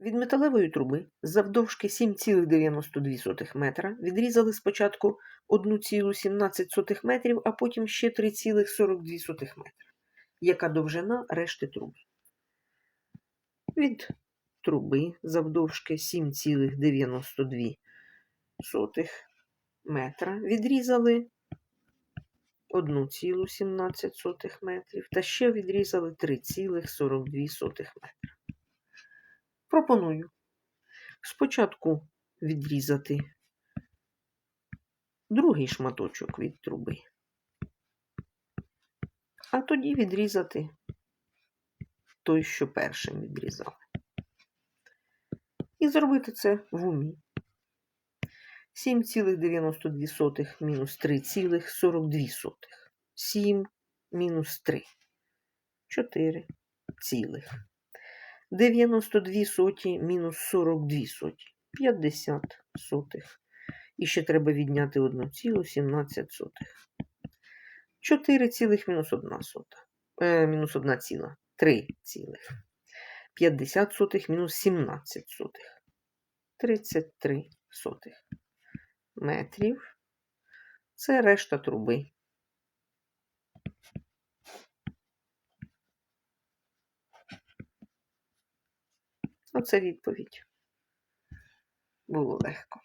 Від металевої труби завдовжки 7,92 метра відрізали спочатку 1,17 метрів, а потім ще 3,42 метра. Яка довжина решти труби? Від труби завдовжки 7,92 метра відрізали 1,17 метрів та ще відрізали 3,42 метра. Пропоную спочатку відрізати другий шматочок від труби, а тоді відрізати той, що першим відрізали. І зробити це в умі. 7,92 мінус 3,42. 7 мінус 3. 4 цілих. 92 соті мінус 42 соті. 50 сотих. І ще треба відняти 1,17. 4 цілих мінус 1 сота. Е, мінус 1 ціла. 3 цілих. 50 сотих мінус 17 сотих. 33 сотих метрів. Це решта труби. Оце відповідь. Було легко.